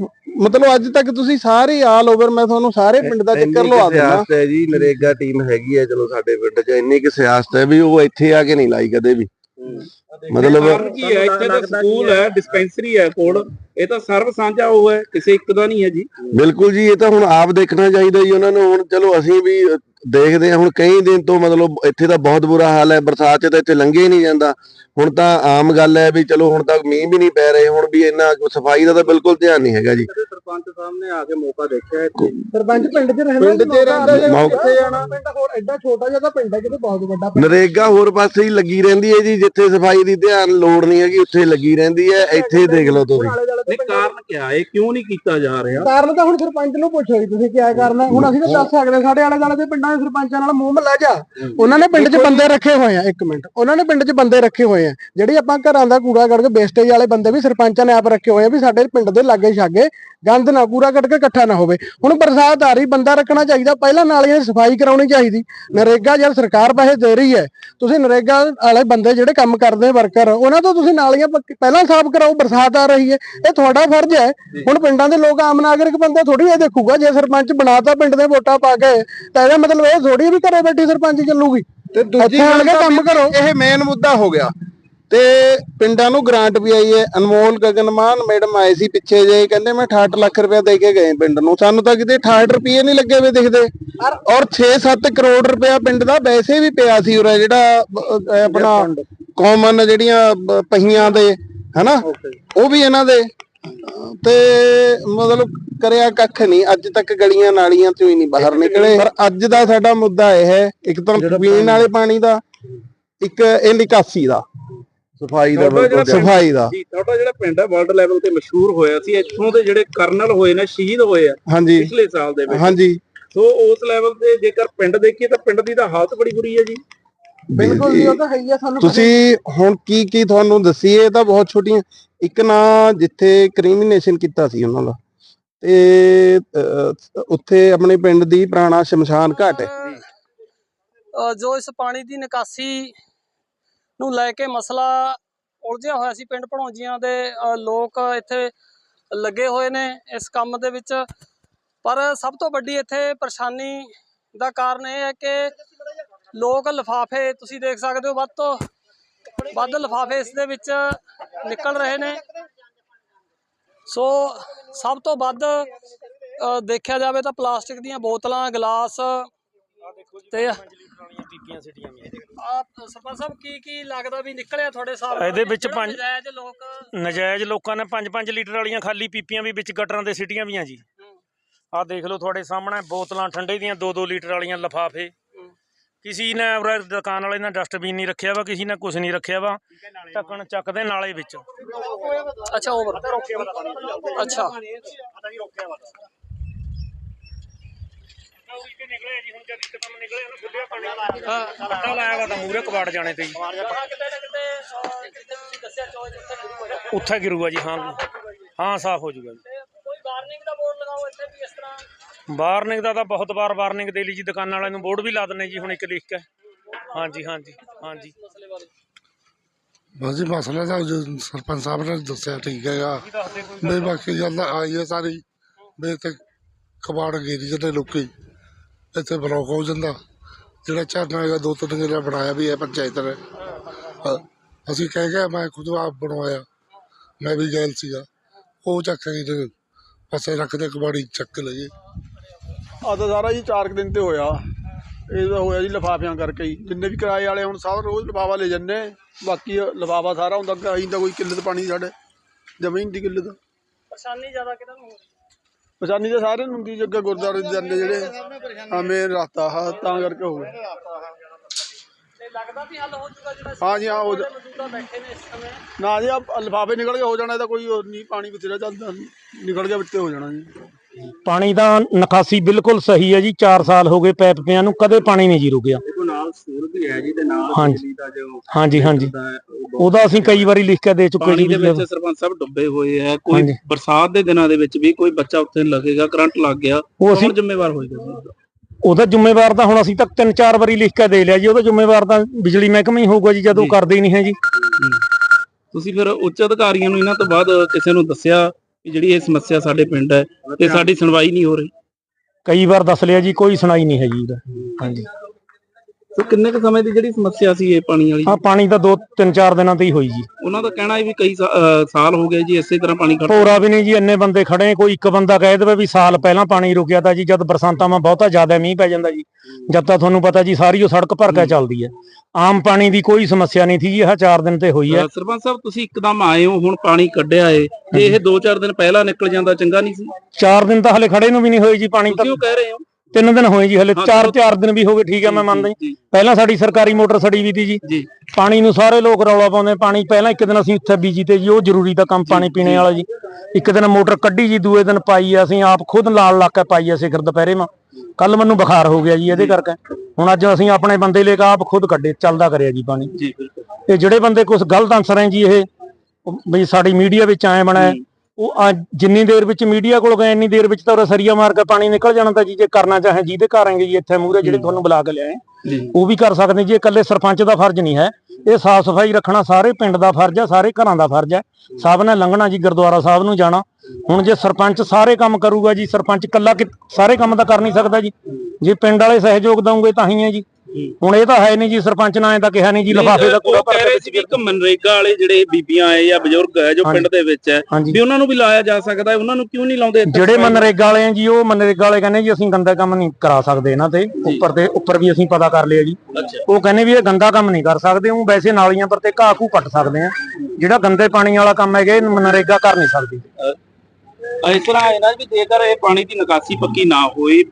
ਮਤਲਬ ਅੱਜ ਤੱਕ ਤੁਸੀਂ ਸਾਰੇ ਆਲ ਓਵਰ ਮੈਂ ਤੁਹਾਨੂੰ ਸਾਰੇ ਪਿੰਡ ਦਾ ਚੱਕਰ ਲਵਾ ਦਿੰਦਾ। ਸਿਆਸਤ ਹੈ ਜੀ ਨਰੇਗਾ ਟੀਮ ਹੈਗੀ ਹੈ ਚਲੋ ਸਾਡੇ ਪਿੰਡ 'ਚ ਇੰਨੀ ਕਿ ਸਿਆਸਤ ਹੈ ਵੀ ਉਹ ਇੱਥੇ ਆ ਕੇ ਨਹੀਂ ਲਾਈ ਕਦੇ ਵੀ। ਮਤਲਬ ਕਾਰਨ ਕੀ ਹੈ ਇੱਥੇ ਤਾਂ ਸਕੂਲ ਹੈ ਡਿਸਪੈਂਸਰੀ ਹੈ ਕੋਲ ਇਹ ਤਾਂ ਸਰਵ ਸਾਂਝਾ ਉਹ ਹੈ ਕਿਸੇ ਇੱਕ ਦਾ ਨਹੀਂ ਹੈ ਜੀ। ਬਿਲਕੁਲ ਜੀ ਇਹ ਤਾਂ ਹੁਣ ਆਪ ਦੇਖਣਾ ਚਾਹੀਦਾ ਜੀ ਉਹਨਾਂ ਨੂੰ ਹੁਣ ਚਲੋ ਅਸੀਂ ਵੀ ਦੇਖਦੇ ਹਾਂ ਹੁਣ ਕਈ ਦਿਨ ਤੋਂ ਮਤਲਬ ਇੱਥੇ ਤਾਂ ਬਹੁਤ ਬੁਰਾ ਹਾਲ ਹੈ ਬਰਸਾਤ 'ਚ ਤਾਂ ਇੱਥੇ ਲੰਘੇ ਹੀ ਨਹੀਂ ਜਾਂਦਾ। ਹੁਣ ਤਾਂ ਆਮ ਗੱਲ ਹੈ ਵੀ ਚਲੋ ਹੁਣ ਤੱਕ ਮੀਂਹ ਵੀ ਨਹੀਂ ਪੈ ਰਹੇ ਹੁਣ ਵੀ ਇੰਨਾ ਸਫ਼ਾਈ ਦਾ ਤਾਂ ਬਿਲਕੁਲ ਧਿਆਨ ਨਹੀਂ ਹੈਗਾ ਜੀ। ਸਰਪੰਚ ਸਾਹਿਬ ਨੇ ਆ ਕੇ ਮੌਕਾ ਦੇਖਿਆ ਸਰਪੰਚ ਪਿੰਡ 'ਚ ਰਹਿੰਦਾ ਪਿੰਡ 'ਚ ਰਹਿੰਦਾ ਜੀ, ਮੌਕਾ- ਕਿੱਥੇ ਜਾਣਾ? ਪਿੰਡ ਹੋਰ ਐਡਾ ਛੋਟਾ ਜਿਹਾ ਤਾਂ ਪਿੰਡ ਹੈ ਕਿਤੇ ਬਹੁਤ ਵੱਡਾ ਪਿੰਡ। ਨਰੇਗਾ ਹੋਰ ਪਾਸੇ ਹੀ ਲੱਗੀ ਰਹਿੰਦੀ ਹੈ ਜੀ ਜਿੱਥੇ ਸਫ਼ਾਈ ਦੀ ਧਿਆਨ ਲੋੜ ਨਹੀਂ ਹੈਗੀ ਉੱਥੇ ਲੱਗੀ ਰਹਿੰਦੀ ਹੈ। ਇੱਥੇ ਦੇਖ ਲਓ ਤੁਸੀਂ। ਨਹੀਂ ਕਾਰਨ ਕੀ ਹੈ? ਇਹ ਕਿਉਂ ਨਹੀਂ ਕੀਤਾ ਜਾ ਰਿਹਾ? ਕਾਰਨ ਤਾਂ ਹੁਣ ਸਰਪੰਚ ਨੂੰ ਪੁੱਛੋ ਜੀ ਤੁਸੀਂ ਕੀ ਕਰਨਾ? ਹੁਣ ਅਸੀਂ ਤਾਂ ਦੱਸ ਸਕਦੇ ਸਾਡੇ ਆਲੇ ਦੁਆਲੇ ਦੇ ਪਿੰਡਾਂ ਦੇ ਸਰਪੰਚਾਂ ਨਾਲ ਮੂੰਹ ਮਿਲਾ ਜਾ। ਉਹਨਾਂ ਨੇ ਪਿੰਡ 'ਚ ਬੰਦੇ ਰੱਖੇ ਹੋਏ ਆ ਇੱਕ ਮਿੰਟ। ਉਹਨਾਂ ਨੇ ਪਿੰਡ 'ਚ ਬੰਦੇ ਰੱਖੇ ਹੋਏ ਆ। ਜਿਹੜੀ ਆਪਾਂ ਘਰਾਂ ਦਾ ਕੂੜਾ ਕੱਢ ਕੇ ਵੇਸਟੇਜ ਵਾਲੇ ਬੰਦੇ ਵੀ ਸਰਪੰਚਾਂ ਨੇ ਆਪ ਰੱਖੇ ਹੋਏ ਆ ਵੀ ਸਾਡੇ ਪਿੰਡ ਦੇ ਲਾਗੇ ਛਾਗੇ ਗੰਦ ਨਾ ਕੂੜਾ ਕੱਢ ਕੇ ਇਕੱਠਾ ਨਾ ਹੋਵੇ। ਹੁਣ ਬਰਸਾਤ ਆ ਰਹੀ ਬੰਦਾ ਰੱਖਣਾ ਚਾਹੀਦਾ। ਪਹਿਲਾਂ ਨਾਲੀਆਂ ਦੀ ਸਫ਼ਾਈ ਕਰਾਉਣੀ ਚਾਹੀਦੀ। ਨਰੇਗਾ ਜਦ ਸਰਕਾਰ ਪੈਸੇ ਦੇ ਰਹੀ ਹੈ ਤੁਸੀਂ ਨਰੇਗਾ ਵਾਲੇ ਬੰਦੇ ਜਿਹੜੇ ਕੰਮ ਕਰਦੇ ਵਰਕਰ ਉਹਨਾਂ ਤੋਂ ਤੁਸੀਂ ਨਾਲੀਆਂ ਪਹਿਲਾਂ ਸਾਫ਼ ਕਰਾਓ ਬਰਸਾਤ ਆ ਰਹੀ ਹੈ। ਇਹ ਤੁਹਾਡਾ ਫਰਜ਼ ਹੈ। ਹੁਣ ਪਿੰਡਾਂ ਦੇ ਲੋਕ ਆਮ ਨਾਗਰਿਕ ਬੰਦੇ ਥੋੜੀ ਇਹ ਦੇਖੂਗਾ ਜੇ ਸਰਪੰਚ ਬਣਾਤਾ ਪਿੰਡ ਦੇ ਵੋਟਾਂ ਪਾ ਕੇ ਤਾਂ ਇਹਦਾ ਮਤਲਬ ਇਹ ਥੋੜੀ ਵੀ ਘਰੇ ਬੈਠੀ ਸਰਪੰਚ ਚੱਲੂਗੀ। ਤੇ ਦੂਜੀ ਗੱਲ ਕੰਮ ਕਰੋ। ਇਹ ਮੇਨ ਮੁੱਦਾ ਹੋ ਗਿਆ। ਤੇ ਪਿੰਡਾਂ ਨੂੰ ਗ੍ਰਾਂਟ ਵੀ ਆਈ ਹੈ। ਅਨਮੋਲ ਗਗਨਮਾਨ ਮੈਡਮ ਆਏ ਸੀ ਪਿੱਛੇ ਜੇ ਕਹਿੰਦੇ ਮੈਂ 68 ਲੱਖ ਰੁਪਇਆ ਦੇ ਕੇ ਗਏ ਪਿੰਡ ਨੂੰ। ਸਾਨੂੰ ਤਾਂ ਕਿਤੇ 68 ਰੁਪਏ ਨਹੀਂ ਲੱਗੇ ਵੇ ਦਿਖਦੇ। ਔਰ 6-7 ਕਰੋੜ ਰੁਪਇਆ ਪਿੰਡ ਦਾ ਵੈਸੇ ਵੀ ਪਿਆ ਸੀ ਉਰੇ ਜਿਹੜਾ ਆਪਣਾ ਕਾਮਨ ਜਿਹੜੀਆਂ ਪਹੀਆਂ ਦੇ ਹਨਾ? ਉਹ ਵੀ ਇਹਨਾਂ ਦੇ। ਤੇ ਮਤਲਬ ਕਰਿਆ ਕੱਖ ਨਹੀਂ। ਅੱਜ ਤੱਕ ਗਲੀਆਂ ਨਾਲੀਆਂ ਤੋਂ ਹੀ ਨਹੀਂ ਬਾਹਰ ਨਿਕਲੇ। ਪਰ ਅੱਜ ਦਾ ਸਾਡਾ ਮੁੱਦਾ ਇਹ ਹੈ। ਇੱਕ ਤਾਂ ਪੀਣ ਵਾਲੇ ਪਾਣੀ ਦਾ ਇੱਕ ਇਹ ਨਿਕਾਸੀ ਦਾ। ਸਫ਼ਾਈ ਦਾ ਸਫ਼ਾਈ ਦਾ। ਜੀ ਤੁਹਾਡਾ ਜਿਹੜਾ ਪਿੰਡ ਹੈ ਵਰਲਡ ਲੈਵਲ ਤੇ ਮਸ਼ਹੂਰ ਹੋਇਆ ਸੀ ਇੱਥੋਂ ਦੇ ਜਿਹੜੇ ਕਰਨਲ ਹੋਏ ਨੇ ਸ਼ਹੀਦ ਹੋਏ ਆ ਹਾਂਜੀ। ਪਿਛਲੇ ਸਾਲ ਦੇ ਵਿੱਚ। ਹਾਂਜੀ। ਸੋ ਉਸ ਲੈਵਲ ਤੇ ਜੇਕਰ ਪਿੰਡ ਦੇਖੀਏ ਤਾਂ ਪਿੰਡ ਦੀ ਤਾਂ ਹਾਲਤ ਬੜੀ ਬੁਰੀ ਹੈ ਜੀ। ਬਿਲਕੁਲ ਜੀ ਉਹ ਤਾਂ ਹੈ ਹੀ ਆ ਸਾਨੂੰ ਤੁਸੀਂ ਹੁਣ ਕੀ ਕੀ ਤੁਹਾਨੂੰ ਦੱਸੀਏ ਇਹ ਤਾਂ ਬਹੁਤ ਛੋਟੀਆਂ ਇੱਕ ਨਾ ਜਿੱਥੇ ਕ੍ਰਿਮੀਨੇਸ਼ਨ ਕੀਤਾ ਸੀ ਉਹਨਾਂ ਦਾ। ਤੇ ਉੱਥੇ ਆਪਣੇ ਪਿੰਡ ਦੀ ਪੁਰਾਣਾ ਸ਼ਮਸ਼ਾਨ ਘਾਟ ਹੈ। ਜੋ ਇਸ ਪਾਣੀ ਦੀ ਨਿਕਾਸੀ ਨੂੰ ਲੈ ਕੇ ਮਸਲਾ ਉਲਝਿਆ ਹੋਇਆ ਸੀ ਪਿੰਡ ਭਣੋਜੀਆਂ ਦੇ ਲੋਕ ਇੱਥੇ ਲੱਗੇ ਹੋਏ ਨੇ ਇਸ ਕੰਮ ਦੇ ਵਿੱਚ। ਪਰ ਸਭ ਤੋਂ ਵੱਡੀ ਇੱਥੇ ਪਰੇਸ਼ਾਨੀ ਦਾ ਕਾਰਨ ਇਹ ਹੈ ਕਿ ਲੋਕ ਲਿਫਾਫੇ, ਤੁਸੀਂ ਦੇਖ ਸਕਦੇ ਹੋ ਵੱਧ ਤੋਂ ਵੱਧ ਲਿਫਾਫੇ ਇਸ ਦੇ ਵਿੱਚ ਨਿਕਲ ਰਹੇ ਨੇ। ਸੋ ਸਭ ਤੋਂ ਵੱਧ ਦੇਖਿਆ ਜਾਵੇ ਤਾਂ ਪਲਾਸਟਿਕ ਦੀਆਂ ਬੋਤਲਾਂ, ਗਲਾਸ ਤੇ ਆਪ ਸਰਪੰਚ ਸਾਹਿਬ ਕੀ ਕੀ ਲੱਗਦਾ ਵੀ ਨਿਕਲਿਆ ਤੁਹਾਡੇ ਹਿਸਾਬ ਨਾਲ? ਇਹਦੇ ਵਿੱਚ ਜਿਹੜਾ ਪੰਜ- ਨਜਾਇਜ਼ ਲੋਕ ਨਜਾਇਜ਼ ਲੋਕਾਂ ਨੇ 5-5 ਲੀਟਰ ਵਾਲੀਆਂ ਖਾਲੀ ਪੀਪੀਆਂ ਵੀ ਵਿੱਚ ਗਟਰਾਂ ਦੇ ਸਿਟੀਆਂ ਵੀਆਂ ਜੀ। ਆਹ ਦੇਖ ਲਓ ਤੁਹਾਡੇ ਸਾਹਮਣੇ ਬੋਤਲਾਂ ਠੰਡੇ ਦੀਆਂ 2-2 ਲੀਟਰ ਵਾਲੀਆਂ ਲਫਾਫੇ। ਕਿਸੇ ਨੇ ਦੁਕਾਨ ਵਾਲੇ ਨੇ ਡਸਟਬਿਨ ਨਹੀਂ ਰੱਖਿਆ ਵਾ ਕਿਸੇ ਨੇ ਕੁਝ ਨਹੀਂ ਰੱਖਿਆ ਵਾ। ਢੱਕਣ ਚੱਕਦੇ ਨਾਲੇ ਵਿੱਚ। ਅੱਛਾ ਓਵਰ। ਅੱਛਾ ਇੱਕਦਮ ਨਿਕਲਿਆ ਨਾ ਖੁੱਲਿਆ ਪਾਣੀ ਹਾਂ ਪੱਟਾ ਲਾਇਆ ਵਾ ਤਾਂ ਮੂਰੇ ਕਬਾੜ ਜਾਣੇ ਤੇ। ਜੀ? ਉੱਥੇ ਗਿਰੂਗਾ ਜੀ ਹਾਂ। ਹਾਂ ਸਾਫ਼ ਹੋ ਜਾਊਗਾ ਜੀ। ਕੋਈ ਵਾਰਨਿੰਗ ਦਾ ਬੋਰਡ ਲਗਾਓ ਇੱਥੇ ਵੀ ਇਸ ਤਰ੍ਹਾਂ? ਵਾਰਨਿੰਗ ਦਾ ਤਾਂ ਬਹੁਤ ਵਾਰ ਵਾਰਨਿੰਗ ਦੇ ਲਈ ਜੀ ਦੁਕਾਨਾਂ ਵਾਲਿਆਂ ਨੂੰ ਬੋਰਡ ਵੀ ਲਾ ਦਿੰਨੇ ਜੀ ਹੁਣ ਇੱਕ ਲਿਖ ਕੇ। ਹਾਂਜੀ ਹਾਂਜੀ ਹਾਂਜੀ। ਬਸ ਜੀ ਮਸਲਾ ਤਾਂ ਜੋ ਸਰਪੰਚ ਸਾਹਿਬ ਨੇ ਦੱਸਿਆ ਠੀਕ ਹੈਗਾ ਨਹੀਂ ਬਾਕੀ ਗੱਲ ਆਈ ਹੈ ਸਾਰੀ। ਤੇ ਕਬਾੜ ਗੇਰੀ ਜਾਂਦੇ ਲੋਕੀ। ਇੱਥੇ ਬਲੌਕ ਹੋ ਜਾਂਦਾ। ਜਿਹੜਾ ਝਰਨਾ ਹੈਗਾ ਦੋ ਤਿੰਨ ਜਿਹੜਾ ਬਣਾਇਆ ਵੀ ਹੈ ਪੰਚਾਇਤ ਨੇ। ਅਸੀਂ ਕਹਿ ਗਏ ਮੈਂ ਖੁਦ ਆਪ ਬਣਵਾਇਆ। ਮੈਂ ਵੀ ਗੈਲ ਸੀਗਾ। ਉਹ ਚੱਕ ਕੇ ਤੇ ਪਾਸੇ ਰੱਖਦੇ ਕਬਾੜੀ ਚੱਕ ਲਈਏ। ਆ ਤਾਂ ਸਾਰਾ ਜੀ 4 ਦਿਨ ਤੇ ਹੋਇਆ। ਇਹ ਤਾਂ ਹੋਇਆ ਜੀ ਲਿਫਾਫਿਆਂ ਕਰਕੇ ਹੀ। ਜਿੰਨੇ ਵੀ ਕਿਰਾਏ ਵਾਲੇ ਹੁਣ ਸਭ ਰੋਜ਼ ਲਿਫਾਫਾ ਲੈ ਜੰਨੇ ਬਾਕੀ ਲਿਫਾਫਾ ਸਾਰਾ ਹੁੰਦਾ ਕੋਈ ਕਿੱਲਤ ਪਾਣੀ ਸਾਡੇ। ਜ਼ਮੀਨ ਦੀ ਕਿੱਲਤ। ਪਰੇਸ਼ਾਨੀ ਜ਼ਿਆਦਾ ਕਿਹਨਾਂ ਨੂੰ ਹੋ ਰਹੀ ਪਛਾਣੀ ਤਾਂ ਸਾਰਿਆਂ ਨੂੰ ਹੁੰਦੀ ਜੱਗਾ ਗੁਰਦੁਆਰੇ ਦੇ ਜਾਂਦੇ ਜਿਹੜੇ ਆ ਮੇਨ ਰਸਤਾ ਹਾਂ ਤਾਂ ਕਰਕੇ ਹੋ ਗਿਆ। ਤੇ ਲੱਗਦਾ ਵੀ ਹੱਲ ਹੋ ਜਾਊਗਾ ਜਿਹੜਾ ਹਾਂ ਜੀ, ਹਾਂ, ਹੋ ਜਾ- ਬੈਠੇ ਨੇ ਇਸ ਸਮੇਂ। ਨਾ ਜੀ ਆ ਲਿਫਾਫੇ ਨਿਕਲ ਕੇ ਹੋ ਜਾਣਾ ਇਹਦਾ ਕੋਈ ਹੋਰ ਨਹੀਂ ਪਾਣੀ ਬਥੇਰਾ ਚੱਲਦਾ ਨਿਕਲ ਗਿਆ ਵਿੱਚੇ ਹੋ ਜਾਣਾ ਜੀ। ਪਾਣੀ ਦਾ ਨਿਕਾਸੀ ਬਿਲਕੁਲ ਸਹੀ ਹੈ ਜੀ 4 ਸਾਲ ਹੋ ਗਏ ਪੈਪ ਪਿਆਂ ਨੂੰ ਕਦੇ ਪਾਣੀ ਨਹੀਂ ਜੀ ਰੁਕਿਆ। ਨਾਲ ਸਕੂਲ ਵੀ ਹੈ ਜੀ ਤੇ ਨਾਲ ਹਾਂਜੀ। ਬਿਜਲੀ ਦਾ ਜੋ ਹਾਂਜੀ ਉਹਦਾ ਅਸੀਂ ਕਈ ਵਾਰੀ ਲਿਖ ਕੇ ਦੇ ਚੁੱਕੇ ਪਾਣੀ ਜੀ ਦੇ ਵਿੱਚ ਸਰਪੰਚ ਸਾਹਿਬ ਡੁੱਬੇ ਹੋਏ ਹੈ ਕੋਈ। ਬਰਸਾਤ ਦੇ ਦਿਨਾਂ ਦੇ ਵਿੱਚ ਵੀ ਕੋਈ ਬੱਚਾ ਉੱਥੇ ਲੱਗੇਗਾ ਕਰੰਟ ਲੱਗ ਗਿਆ ਕੌਣ ਜ਼ਿੰਮੇਵਾਰ ਹੋਏਗਾ ਜੀ? ਉਹਦਾ ਜ਼ਿੰਮੇਵਾਰ ਤਾਂ ਹੁਣ ਅਸੀਂ ਤੱਕ ਤਿੰਨ ਚਾਰ ਵਾਰੀ ਲਿਖ ਕੇ ਦੇ ਲਿਆ ਜੀ ਉਹਦਾ ਜ਼ਿੰਮੇਵਾਰ ਤਾਂ ਬਿਜਲੀ ਮਹਿਕਮਾ ਹੀ ਹੋਊਗਾ ਜੀ ਜਦੋਂ। ਕਰਦੇ ਹੀ ਨਹੀਂ ਹੈ ਜੀ। ਤੁਸੀਂ ਫਿਰ ਉੱਚ ਅਧਿਕਾਰੀਆਂ ਨੂੰ ਇਹਨਾਂ ਤੋਂ ਬਾਅਦ ਕਿਸੇ ਨੂੰ ਦੱਸਿਆ ਕਿ ਜਿਹੜੀ ਇਹ ਸਮੱਸਿਆ ਸਾਡੇ ਪਿੰਡ ਹੈ ਤੇ ਸਾਡੀ ਸੁਣਵਾਈ ਨਹੀਂ ਹੋ ਰਹੀ? ਕਈ ਵਾਰ ਦੱਸ ਲਿਆ ਜੀ ਕੋਈ ਸੁਣਾਈ ਨਹੀਂ ਹੈ ਜੀ ਹਾਂਜੀ। ਸੋ ਕਿੰਨੇ ਕੁ ਸਮੇਂ ਦੀ ਜਿਹੜੀ ਸਮੱਸਿਆ ਸੀ ਇਹ ਪਾਣੀ ਵਾਲੀ? ਹਾਂ ਪਾਣੀ ਤਾਂ ਦੋ ਤਿੰਨ ਚਾਰ ਦਿਨਾਂ ਤੇ ਹੀ ਹੋਈ ਜੀ। ਉਹਨਾਂ ਦਾ ਕਹਿਣਾ ਹੈ ਵੀ ਕਈ ਸਾ- ਅਹ ਸਾਲ ਹੋ ਗਏ ਜੀ ਇਸੇ ਤਰ੍ਹਾਂ ਪਾਣੀ ਖੜ ਭੋਰਾ ਵੀ ਨਹੀਂ ਜੀ ਇੰਨੇ ਬੰਦੇ ਖੜੇ ਕੋਈ ਇੱਕ ਬੰਦਾ ਕਹਿ ਦੇਵੇ ਵੀ ਸਾਲ ਪਹਿਲਾਂ ਪਾਣੀ ਰੁਕਿਆ ਤਾਂ ਜੀ ਜਦ ਬਰਸਾਤਾਂ ਮਾ ਬਹੁਤਾ ਜ਼ਿਆਦਾ ਮੀਂਹ ਪੈ ਜਾਂਦਾ ਜੀ। ਜਦ ਤਾਂ ਤੁਹਾਨੂੰ ਪਤਾ ਜੀ ਸਾਰੀ ਉਹ ਸੜਕ ਭਰ ਕੇ ਚੱਲਦੀ ਹੈ। ਆਮ ਪਾਣੀ ਦੀ ਕੋਈ ਸਮੱਸਿਆ ਨਹੀਂ ਸੀ ਜੀ ਇਹ ਚਾਰ ਦਿਨ ਤੇ ਹੋਈ ਹੈ। ਅਹ ਸਰਪੰਚ ਸਾਹਿਬ ਤੁਸੀਂ ਇੱਕਦਮ ਆਏ ਹੋ ਹੁਣ ਪਾਣੀ ਕੱਢਿਆ ਏ। ਤੇ ਇਹ 2-4 ਦਿਨ ਪਹਿਲਾਂ ਨਿਕਲ ਜਾਂਦਾ ਚੰਗਾ ਨਹੀਂ ਸੀ? ਚਾਰ ਦਿਨ ਤਾਂ ਹਲੇ ਖੜੇ ਨੂੰ ਵੀ ਨਹੀਂ ਹੋਏ ਜੀ ਪਾਣੀ ਤਾਂ ਤੁਸੀਂ ਉਹ ਕਹਿ ਰਹੇ ਹੋ? ਤਿੰਨ ਦਿਨ ਹੋਏ ਜੀ ਹਲੇ ਚਾਰ। ਚਾਰ ਦਿਨ ਵੀ ਹੋ ਗਏ ਠੀਕ ਹੈ ਮੈਂ ਮੰਨਦਾ ਜੀ ਪਹਿਲਾਂ ਸਾਡੀ ਸਰਕਾਰੀ ਮੋਟਰ ਸੜੀ ਵੀ ਤੀ ਜੀ। ਪਾਣੀ ਨੂੰ ਸਾਰੇ ਲੋਕ ਰੌਲਾ ਪਾਉਂਦੇ ਪਾਣੀ ਪਹਿਲਾਂ ਇੱਕ ਦਿਨ ਅਸੀਂ ਉੱਥੇ ਬੀਜੀ ਤੇ ਜੀ ਉਹ ਜ਼ਰੂਰੀ ਦਾ ਕੰਮ ਪਾਣੀ ਪੀਣੇ ਵਾਲਾ ਜੀ। ਇੱਕ ਦਿਨ ਮੋਟਰ ਕੱਢੀ ਜੀ ਦੂਏ ਦਿਨ ਪਾਈ ਅਸੀਂ ਆਪ ਖੁਦ ਨਾਲ ਲਾ ਕੇ ਪਾਈ ਆ ਸਿਖਰ ਦੁਪਹਿਰੇ ਮਾ। ਕੱਲ ਮੈਨੂੰ ਬੁਖਾਰ ਹੋ ਗਿਆ ਜੀ ਇਹਦੇ ਕਰਕੇ। ਹੁਣ ਅੱਜ ਅਸੀਂ ਆਪਣੇ ਬੰਦੇ ਲੈ ਕੇ ਆਪ ਖੁਦ ਕੱਢੇ ਚੱਲਦਾ ਕਰਿਆ ਜੀ ਪਾਣੀ। ਜੀ ਤੇ ਜਿਹੜੇ ਬੰਦੇ ਕੁਝ ਗਲਤ ਆਨਸਰ ਹੈ ਜੀ ਇਹ ਵੀ ਸਾਡੀ ਮੀਡੀਆ ਵਿੱਚ ਆਏ ਬਣਾਏ ਉਹ ਅੱਜ ਜਿੰਨੀ ਦੇਰ ਵਿੱਚ ਮੀਡੀਆ ਕੋਲ ਗਏ ਇੰਨੀ ਦੇਰ ਵਿੱਚ ਤਾਂ ਉਹ ਸਰੀਆ ਮਾਰ ਕੇ ਪਾਣੀ ਨਿਕਲ ਜਾਣਾ ਤਾਂ ਜੀ ਜੇ ਕਰਨਾ ਚਾਹੇ ਜਿਹਦੇ ਘਰ ਆਏਗੇ ਜੀ ਇੱਥੇ ਮੂਹਰੇ ਜਿਹੜੇ ਤੁਹਾਨੂੰ ਬੁਲਾ ਕੇ ਲਿਆਏ ਉਹ ਵੀ ਕਰ ਸਕਦੇ ਜੀ ਇਕੱਲੇ ਸਰਪੰਚ ਦਾ ਫਰਜ਼ ਨਹੀਂ ਹੈ। ਇਹ ਸਾਫ਼ ਸਫ਼ਾਈ ਰੱਖਣਾ ਸਾਰੇ ਪਿੰਡ ਦਾ ਫਰਜ਼ ਹੈ ਸਾਰੇ ਘਰਾਂ ਦਾ ਫਰਜ਼ ਹੈ। ਸਭ ਨੇ ਲੰਘਣਾ ਜੀ ਗੁਰਦੁਆਰਾ ਸਾਹਿਬ ਨੂੰ ਜਾਣਾ। ਹੁਣ ਜੇ ਸਰਪੰਚ ਸਾਰੇ ਕੰਮ ਕਰੂਗਾ ਜੀ ਸਰਪੰਚ ਇਕੱਲਾ ਸਾਰੇ ਕੰਮ ਤਾਂ ਕਰ ਨਹੀਂ ਸਕਦਾ ਜੀ। ਜੇ ਪਿੰਡ ਵਾਲੇ ਸਹਿਯੋਗ ਦਵੋਗੇ ਤਾਂ ਹੀ ਹੈ ਜੀ। ਹੁਣ ਇਹ ਤਾਂ ਹੈ ਨਹੀਂ ਜੀ ਸਰਪੰਚ ਨੇ ਐਂ ਤਾਂ ਕਿਹਾ ਨਹੀਂ ਜੀ ਲਿਫਾਫੇ ਦਾ ਕੂੜਾ ਉਹ ਕਹਿ ਰਹੇ ਸੀ ਵੀ ਇੱਕ ਮਨਰੇਗਾ ਵਾਲੇ ਜਿਹੜੇ ਬੀਬੀਆਂ ਆਏ ਜਾਂ ਬਜ਼ੁਰਗ ਹੈ ਜੋ। ਪਿੰਡ ਦੇ ਵਿੱਚ ਹੈ ਹਾਂਜੀ। ਵੀ ਉਹਨਾਂ ਨੂੰ ਵੀ ਲਾਇਆ ਜਾ ਸਕਦਾ ਹੈ ਉਹਨਾਂ ਨੂੰ ਕਿਉਂ ਨਹੀਂ ਲਾਉਂਦੇ ਇੱਥੇ ਜਿਹੜੇ ਮਨਰੇਗਾ ਵਾਲੇ ਆ ਜੀ ਉਹ ਮਨਰੇਗਾ ਵਾਲੇ ਕਹਿੰਦੇ ਜੀ ਅਸੀਂ ਗੰਦਾ ਕੰਮ ਨਹੀਂ ਕਰਾ ਸਕਦੇ ਇਹਨਾਂ ਤੇ। ਉੱਪਰ ਤੇ ਉੱਪਰ ਵੀ ਅਸੀਂ ਪਤਾ ਕਰ ਲਿਆ ਜੀ। ਅੱਛਾ। ਉਹ ਕਹਿੰਦੇ ਵੀ ਇਹ ਗੰਦਾ ਕੰਮ ਨਹੀਂ ਕਰ ਸਕਦੇ ਉਹ ਵੈਸੇ ਨਾਲੀਆਂ ਪਰ ਤੇ ਘਾਹ ਘੂ ਪੱਟ ਸਕਦੇ ਆ। ਜਿਹੜਾ ਗੰਦੇ ਪਾਣੀ ਵਾਲਾ ਕੰਮ ਹੈਗਾ ਇਹ ਮਨਰੇਗਾ ਕਰ ਨਹੀਂ ਸਕਦੀ। ਇਸ ਤਰ੍ਹਾਂ ਹੈ ਨਾ ਵੀ ਜੇਕਰ ਇਹ ਪਾਣੀ ਦੀ ਨਿਕਾਸੀ ਪੱਕੀ ਨਾ ਹੋਈ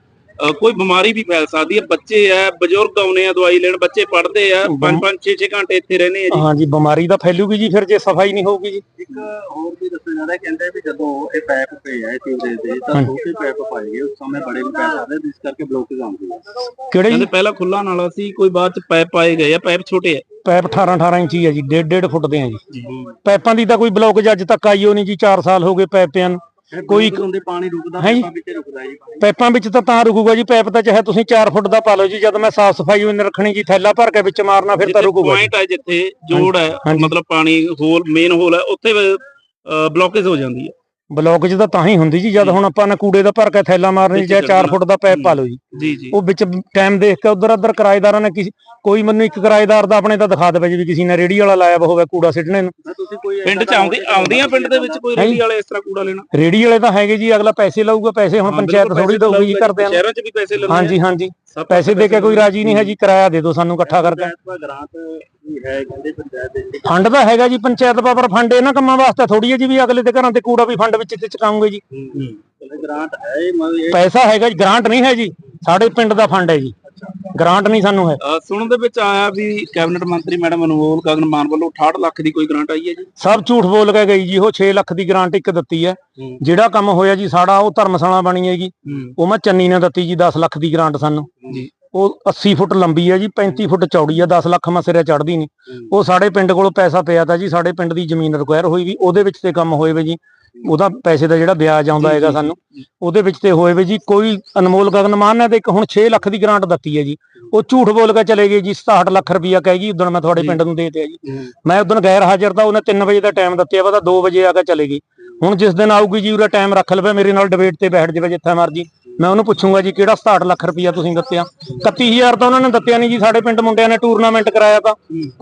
ਕੋਈ ਬਿਮਾਰੀ ਵੀ ਫੈਲ ਸਕਦੀ ਹੈ। ਬੱਚੇ ਹੈ ਬਜ਼ੁਰਗ ਆਉਣੇ ਆ ਦਵਾਈ ਲੈਣ ਬੱਚੇ ਪੜ੍ਹਦੇ ਆ 5-5 6-6 ਘੰਟੇ ਇੱਥੇ ਰਹਿੰਦੇ ਆ ਜੀ। ਹਾਂਜੀ ਬਿਮਾਰੀ ਤਾਂ ਫੈਲੂਗੀ ਜੀ ਫਿਰ ਜੇ ਸਫ਼ਾਈ ਨਹੀਂ ਹੋਊਗੀ ਜੀ। ਇੱਕ ਹੋਰ ਵੀ ਦੱਸਿਆ ਜਾਂਦਾ ਹੈ, ਕਹਿੰਦੇ ਵੀ ਜਦੋਂ ਇਹ ਪੈਪ ਪਏ ਆ ਸੀਵਰੇਜ ਦੇ ਤਾਂ। ਛੋਟੇ ਪੈਪ ਪਾਏ ਗਏ ਉਸ ਸਮੇਂ ਬੜੇ ਵੀ ਪੈ ਸਕਦੇ ਜਿਸ ਕਰਕੇ ਬਲੋਕੇਜ ਆਉਂਦੀ ਹੈ ਕਿਹੜੇ ਕਹਿੰਦੇ ਜੀ? ਪਹਿਲਾਂ ਖੁੱਲਾ ਨਾਲਾ ਸੀ ਕੋਈ ਬਾਅਦ ਚ ਪਾਈਪ ਪਾਏ ਗਏ ਆ ਪਾਈਪ ਛੋਟੇ ਆ। ਪੈਪ 18 18 ਇੰਚੀ ਹੈ ਜੀ 1.5 1.5 ਫੁੱਟ ਦੇ ਆ ਜੀ। ਪੈਪਾਂ ਦੀ ਤਾਂ ਕੋਈ ਬਲੌਕ ਅੱਜ ਤੱਕ ਆਈ ਓ ਨਹੀਂ ਜੀ 4 ਸਾਲ ਹੋ ਗਏ ਪੈਪਿਆਂ ਨੂੰ। ਕੋਈ ਹੁੰਦੇ ਪਾਣੀ ਰੁਕਦਾ ਹੈਂ ਜੀ? ਪੈਪਾਂ ਵਿੱਚ ਰੁਕਦਾ ਜੀ ਪਾਣੀ ਪੈਪਾਂ ਵਿੱਚ ਤਾਂ ਤਾਂ ਰੁਕੂਗਾ ਜੀ ਪੈਪ ਤਾਂ ਚਾਹੇ ਤੁਸੀਂ 4 ਫੁੱਟ ਦਾ ਪਾ ਲਓ ਜੀ ਜਦ ਮੈਂ ਸਾਫ਼ ਸਫ਼ਾਈ ਉਹਨੇ ਰੱਖਣੀ ਜੀ ਥੈਲਾ ਭਰ ਕੇ ਵਿੱਚ ਮਾਰਨਾ ਫਿਰ ਤਾਂ ਰੁਕੂਗਾ ਜੀ। ਪੁਆਇੰਟ ਹੈ ਜਿੱਥੇ ਜੋੜ ਹੈ ਹਾਂਜੀ। ਮਤਲਬ ਪਾਣੀ ਹੋਲ ਮੇਨ ਹੋਲ ਹੈ ਉੱਥੇ ਬਲੋਕੇਜ ਹੋ ਜਾਂਦੀ ਹੈ ਬਲੌਕ 'ਚ ਤਾਂ ਤਾਂ ਹੀ ਹੁੰਦੀ ਜੀ ਜਦ ਹੁਣ ਆਪਾਂ ਨੇ ਕੂੜੇ ਦਾ ਭਰ ਕੇ ਥੈਲਾ ਮਾਰਨੀ ਜਾਂ 4 ਚੱਲਣਾ। ਫੁੱਟ ਦਾ ਪੈਪ ਪਾ ਲਓ ਜੀ। ਉਹ ਵਿੱਚ ਟਾਈਮ ਦੇਖ ਕੇ ਉਧਰ ਉਧਰ ਕਿਰਾਏਦਾਰਾਂ ਨੇ ਕੋਈ ਮੈਨੂੰ ਇੱਕ ਕਿਰਾਏਦਾਰ ਦਾ ਆਪਣੇ ਤਾਂ ਦਿਖਾ ਦੇਵੇ ਜੀ ਵੀ ਕਿਸੇ ਨੇ ਰੇੜੀ ਵਾਲਾ ਲਾਇਆ ਵਾ ਹੋਵੇ ਕੂੜਾ ਸਿੱਟਣੇ ਨੂੰ। ਤਾਂ ਤੁਸੀਂ ਕੋਈ ਪਿੰਡ ਚ ਆਉਂਦੀ ਆਉਂਦੀਆਂ ਪਿੰਡ ਦੇ ਵਿੱਚ ਕੋਈ? ਰੇੜੀ ਵਾਲੇ ਇਸ ਤਰ੍ਹਾਂ ਕੂੜਾ ਲੈਣਾ? ਰੇੜੀ ਵਾਲੇ ਤਾਂ ਹੈਗੇ ਜੀ ਅਗਲਾ ਪੈਸੇ ਲਊਗਾ ਪੈਸੇ ਹੁਣ ਪੰਚਾਇਤ ਥੋੜੀ ਦਊਗੀ ਸ਼ਹਿਰਾਂ ਚ ਵੀ ਪੈਸੇ ਲੈਂਦੇ ਆ। ਹਾਂਜੀ ਹਾਂਜੀ। ਪੈਸੇ ਦੇ ਕੇ ਕੋਈ ਰਾਜੀ ਨਹੀਂ ਹੈ ਜੀ ਕਿਰਾਇਆ ਦੇ ਦਿਓ ਸਾਨੂੰ ਇਕੱਠਾ ਕਰਕੇ ਦਾ ਗ੍ਰਾਂਟ ਵੀ ਹੈ ਕਹਿੰਦੇ ਪੰਚਾਇਤ ਦੇ ਵਿੱਚ। ਫੰਡ ਤਾਂ ਹੈਗਾ ਜੀ ਪੰਚਾਇਤ ਪਾਵਰ ਫੰਡ ਇਹਨਾਂ ਕੰਮਾਂ ਵਾਸਤੇ ਥੋੜੀ ਹੈ ਜੀ ਵੀ ਅਗਲੇ ਦੇ ਘਰਾਂ ਤੇ ਕੂੜਾ ਵੀ ਫੰਡ ਵਿੱਚ ਤੇ ਚਕਾਉਂਗੇ ਜੀ। ਗ੍ਰਾਂਟ ਹੈ ਇਹ ਮਤਲਬ ਇਹ ਪੈਸਾ ਹੈਗਾ ਜੀ ਗ੍ਰਾਂਟ ਨਹੀਂ ਹੈ ਜੀ ਸਾਡੇ ਪਿੰਡ ਦਾ ਫੰਡ ਹੈ ਜੀ। ਗ੍ਰਾਂਟ ਨਹੀਂ ਸਾਨੂੰ ਹੈ। ਅ, ਸੁਣਨ ਦੇ ਵਿੱਚ ਆਇਆ ਵੀ ਕੈਬਨਿਟ ਮੰਤਰੀ ਮੈਡਮ ਅਨਮੋਲ ਗਗਨ ਮਾਨ ਵੱਲੋਂ 68 ਲੱਖ ਦੀ ਕੋਈ ਗ੍ਰਾਂਟ ਆਈ ਹੈ ਜੀ? ਸਭ ਝੂਠ ਬੋਲ ਕੇ ਗਈ ਜੀ ਉਹ 6 ਲੱਖ ਦੀ ਗ੍ਰਾਂਟ ਇੱਕ ਦਿੱਤੀ ਹੈ। ਜਿਹੜਾ ਕੰਮ ਹੋਇਆ ਜੀ ਸਾਡਾ ਉਹ ਧਰਮਸ਼ਾਲਾ ਬਣੀ ਹੈਗੀ ਉਹ ਮੈਂ ਚੰਨੀ ਨੇ ਦਿੱਤੀ ਜੀ 10 ਲੱਖ ਦੀ ਗ੍ਰਾਂਟ ਸਾਨੂੰ। ਜੀ। ਉਹ 80 ਫੁੱਟ ਲੰਬੀ ਹੈ ਜੀ 35 ਫੁੱਟ ਚੌੜੀ ਹੈ 10 ਲੱਖ ਮੈਂ ਸਿਰੇ ਚੜਦੀ ਨਹੀਂ। ਉਹ ਸਾਡੇ ਪਿੰਡ ਕੋਲ ਪੈਸਾ ਪਿਆ ਤਾਂ ਜੀ ਸਾਡੇ ਪਿੰਡ ਦੀ ਜ਼ਮੀਨ ਰਿਕੁਆਇਰ ਹੋਈ ਵੀ ਉਹਦੇ ਵਿੱਚ ਤੇ ਕੰਮ ਹੋਏ ਵੇ ਜੀ। ਉਹਦਾ ਪੈਸੇ ਦਾ ਜਿਹੜਾ ਵਿਆਜ ਆਉਂਦਾ ਹੈਗਾ ਸਾਨੂੰ ਉਹਦੇ ਵਿੱਚ ਤੇ ਹੋਏ ਵੇ ਜੀ ਕੋਈ ਅਨਮੋਲ ਗਗਨ ਮਾਨ ਨੇ ਤੇ ਇੱਕ ਹੁਣ 6 ਲੱਖ ਦੀ ਗ੍ਰਾਂਟ ਦਿੱਤੀ ਹੈ ਜੀ। ਉਹ ਝੂਠ ਬੋਲ ਕੇ ਚਲੇ ਗਏ ਜੀ 67 ਲੱਖ ਰੁਪਈਆ ਕਹਿ ਗਈ ਉਦੋਂ ਮੈਂ ਤੁਹਾਡੇ ਪਿੰਡ ਨੂੰ ਦੇ ਦਿਆ ਜੀ। ਮੈਂ ਉਦੋਂ ਗੈਰ ਹਾਜ਼ਰ ਤਾਂ ਉਹਨੇ 3 ਵਜੇ ਦਾ ਟਾਈਮ ਦਿੱਤਾ ਵਾ ਤਾਂ 2 ਵਜੇ ਆ ਕੇ ਚਲੇ ਗਈ ਹੁਣ ਜਿਸ ਦਿਨ ਆਊਗੀ ਜੀ ਉਹਦਾ ਟਾਈਮ ਰੱਖ ਲਵੇ ਮੇਰੇ ਨਾਲ ਡਿਬੇਟ ਤੇ ਬੈਠ ਜਾਵੇ ਜਿੱਥੇ ਮਰਜ਼ੀ। ਮੈਂ ਉਹਨੂੰ ਪੁੱਛੂੰਗਾ ਜੀ ਕਿਹੜਾ 67 ਲੱਖ ਰੁਪਈਆ ਤੁਸੀਂ ਦਿੱਤਿਆ? 31000 ਤਾਂ ਉਹਨਾਂ ਨੇ ਦਿੱਤਿਆ ਨਹੀਂ ਜੀ ਸਾਡੇ ਪਿੰਡ ਮੁੰਡਿਆਂ ਨੇ ਟੂਰਨਾਮੈਂਟ ਕਰਾਇਆ ਤਾਂ।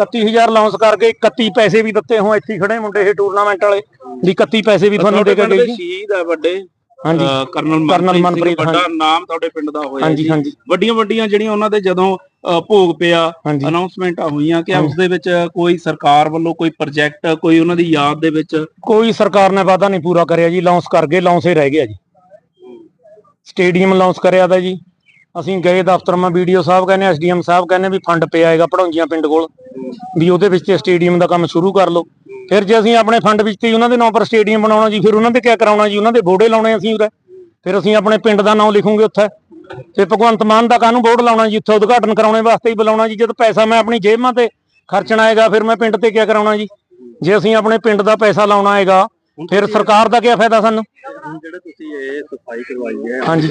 31000 ਲਾਂਚ ਕਰਕੇ 31 ਪੈਸੇ ਵੀ ਦਿੱਤੇ ਹੋਂ ਇੱਥੇ ਖੜੇ ਮੁੰਡੇ ਇਹ ਟੂਰਨਾਮੈਂਟ ਵਾਲੇ। ਵੀ 31 ਪੈਸੇ ਵੀ ਤੁਹਾਨੂੰ ਦੇ ਕੇ ਦੇ ਜੀ ਸ਼ਹੀਦ ਹੈ ਵੱਡੇ। ਹਾਂਜੀ। ਕਰਨਲ ਕਰਨਲ ਮਨਪ੍ਰੀਤ ਵੱਡਾ ਨਾਮ ਤੁਹਾਡੇ ਪਿੰਡ ਦਾ ਹੋਇਆ ਹਾਂਜੀ ਹਾਂਜੀ। ਵੱਡੀਆਂ ਵੱਡੀਆਂ ਜਿਹੜੀਆਂ ਉਹਨਾਂ ਦੇ ਜਦੋਂ ਭੋਗ ਪਿਆ ਅਨਾਉਂਸਮੈਂਟਾਂ ਹੋਈਆਂ ਕਿ। ਉਸ ਦੇ ਵਿੱਚ ਕੋਈ ਸਰਕਾਰ ਵੱਲੋਂ ਕੋਈ ਪ੍ਰੋਜੈਕਟ ਕੋਈ ਉਹਨਾਂ ਦੀ ਯਾਦ ਦੇ ਵਿੱਚ ਕੋਈ ਸਰਕਾਰ ਨੇ ਵਾਅਦਾ ਨਹੀਂ ਪੂਰਾ ਕਰਿਆ ਜੀ। ਲਾਂਚ ਕਰ ਗਏ ਲਾਂਚ ਹੀ ਰਹਿ ਗਿਆ ਜੀ। ਸਟੇਡੀਅਮ ਲਾਂਚ ਕਰਿਆ ਤਾਂ ਜੀ। ਅਸੀਂ ਗਏ ਦਫ਼ਤਰ ਮੈਂ ਵੀਡੀਓ ਸਾਹਿਬ ਕਹਿੰਦੇ ਐਸਡੀਐਮ ਸਾਹਿਬ ਕਹਿੰਦੇ ਵੀ ਫੰਡ ਪਿਆ ਹੈਗਾ ਪੜਾਉਂਜੀਆਂ ਪਿੰਡ ਕੋਲ। ਵੀ ਉਹਦੇ ਵਿੱਚ ਸਟੇਡੀਅਮ ਦਾ ਕੰਮ ਸ਼ੁਰੂ ਕਰ ਲਓ। ਫਿਰ ਜੇ ਅਸੀਂ ਆਪਣੇ ਫੰਡ ਵਿੱਚ ਤੇ ਉਹਨਾਂ ਦੇ ਨਾਂ ਪਰ ਸਟੇਡੀਅਮ ਬਣਾਉਣਾ ਜੀ, ਫਿਰ ਉਹਨਾਂ ਦੇ ਕਿਆ ਕਰਾਉਣਾ ਜੀ? ਉਹਨਾਂ ਦੇ ਬੋਰਡੇ ਲਾਉਣੇ ਅਸੀਂ ਉਰੇ ਫਿਰ ਅਸੀਂ ਆਪਣੇ ਪਿੰਡ ਦਾ ਨਾਮ ਲਿਖੂਗੇ ਉੱਥੇ। ਤੇ ਭਗਵੰਤ ਮਾਨ ਦਾ ਕਾਹਨੂੰ ਬੋਰਡ ਲਾਉਣਾ ਜੀ? ਉੱਥੇ ਉਦਘਾਟਨ ਕਰਾਉਣੇ ਵਾਸਤੇ ਹੀ ਬੁਲਾਉਣਾ ਜੀ। ਜਦ ਪੈਸਾ ਮੈਂ ਆਪਣੀ ਜੇਬਾਂ ਤੇ ਖਰਚਣਾ ਹੈਗਾ, ਫਿਰ ਮੈਂ ਪਿੰਡ ਤੇ ਕਿਆ ਕਰਾਉਣਾ ਜੀ? ਜੇ ਅਸੀਂ ਆਪਣੇ ਪਿੰਡ ਦਾ ਪੈਸਾ ਲਾਉਣਾ ਹੈਗਾ, ਫਿਰ ਸਰਕਾਰ ਦਾ ਕੀ ਫਾਇਦਾ ਸਾਨੂੰ? ਹੁਣ ਤੁਸੀਂ ਇਹ ਸਫ਼ਾਈ ਕਰਵਾਈ ਹੈ ਹਾਂਜੀ।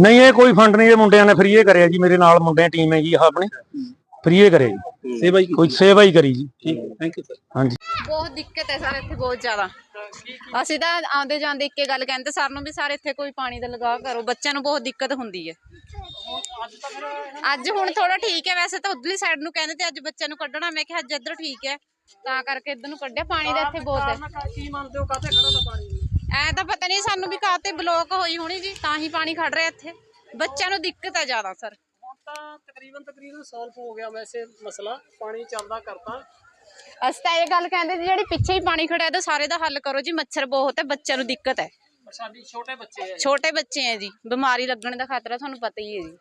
ਨਹੀਂ, ਇਹ ਕੋਈ ਫੰਡ ਨਹੀਂ, ਇਹ ਮੁੰਡਿਆਂ ਨੇ ਫ੍ਰੀ ਕਰਿਆ ਜੀ। ਮੇਰੇ ਨਾਲ ਮੁੰਡਿਆਂ ਟੀਮ ਹੈ ਜੀ ਆਹ ਆਪਣੀ। ਫ੍ਰੀ ਕਰਿਆ ਜੀ। ਸੇਵਾ ਹੀ ਕੋਈ ਸੇਵਾ ਹੀ ਕਰੀ ਜੀ। ਠੀਕ ਥੈਂਕ ਯੂ ਸਰ ਹਾਂਜੀ। ਬਹੁਤ ਦਿੱਕਤ ਹੈ ਸਰ ਇੱਥੇ ਬਹੁਤ ਜ਼ਿਆਦਾ। ਅਸੀਂ ਤਾਂ ਆਉਂਦੇ ਜਾਂਦੇ ਇੱਕੇ ਗੱਲ ਕਹਿੰਦੇ ਸਰ ਨੂੰ ਵੀ ਸਰ ਇੱਥੇ ਕੋਈ ਪਾਣੀ ਦਾ ਲਗਾਅ ਕਰੋ ਬੱਚਿਆਂ ਨੂੰ ਬਹੁਤ ਦਿੱਕਤ ਹੁੰਦੀ ਹੈ। ਅੱਜ ਹੁਣ ਥੋੜਾ ਠੀਕ ਹੈ ਵੈਸੇ ਤਾਂ ਉਧਰਲੀ ਸਾਈਡ ਨੂੰ ਕਹਿੰਦੇ ਤੇ ਅੱਜ ਬੱਚਿਆਂ ਨੂੰ ਕੱਢਣਾ ਮੈਂ ਕਿਹਾ ਅੱਜ ਇੱਧਰ ਠੀਕ ਹੈ। ਤਾਂ ਕਰਕੇ ਇੱਧਰ ਨੂੰ ਕੱਢਿਆ ਪਾਣੀ ਦਾ ਇੱਥੇ ਬਹੁਤ ਹੈ। ਕੀ ਮੰਨਦੇ ਹੋ ਕਾਤੇ ਖੜਾ ਦਾ ਪਾਣੀ ਐ ਤਾਂ ਪਤਾ ਨਹੀਂ ਸਾਨੂੰ ਵੀ ਕਾਹਤੇ ਬਲੋਕ ਹੋਈ ਹੋਣੀ ਜੀ ਤਾਂ ਹੀ ਪਾਣੀ ਖੜ ਰਿਹਾ ਇੱਥੇ। ਬੱਚਿਆਂ ਨੂੰ ਦਿੱਕਤ ਹੈ ਜ਼ਿਆਦਾ ਸਰ। ਤਾਂ ਤਕਰੀਬਨ ਤਕਰੀਬਨ ਸੋਲਵ ਹੋ ਗਿਆ ਵੈਸੇ ਮਸਲਾ ਪਾਣੀ ਚੱਲਦਾ ਕਰਤਾ। ਅਸੀਂ ਤਾਂ ਇਹ ਗੱਲ ਕਹਿੰਦੇ ਸੀ ਜਿਹੜੀ ਪਿੱਛੇ ਹੀ ਪਾਣੀ ਖੜਾ ਇਹਦਾ ਸਾਰੇ ਦਾ ਹੱਲ ਕਰੋ ਜੀ ਮੱਛਰ ਬਹੁਤ ਹੈ ਬੱਚਿਆਂ ਨੂੰ ਦਿੱਕਤ ਹੈ। ਸਾਡੀ ਛੋਟੇ ਬੱਚੇ ਆ ਛੋਟੇ ਬੱਚੇ ਹੈ ਜੀ ਬਿਮਾਰੀ ਲੱਗਣ ਦਾ ਖਤਰਾ ਤੁਹਾਨੂੰ ਪਤਾ ਹੀ ਹੈ ਜੀ।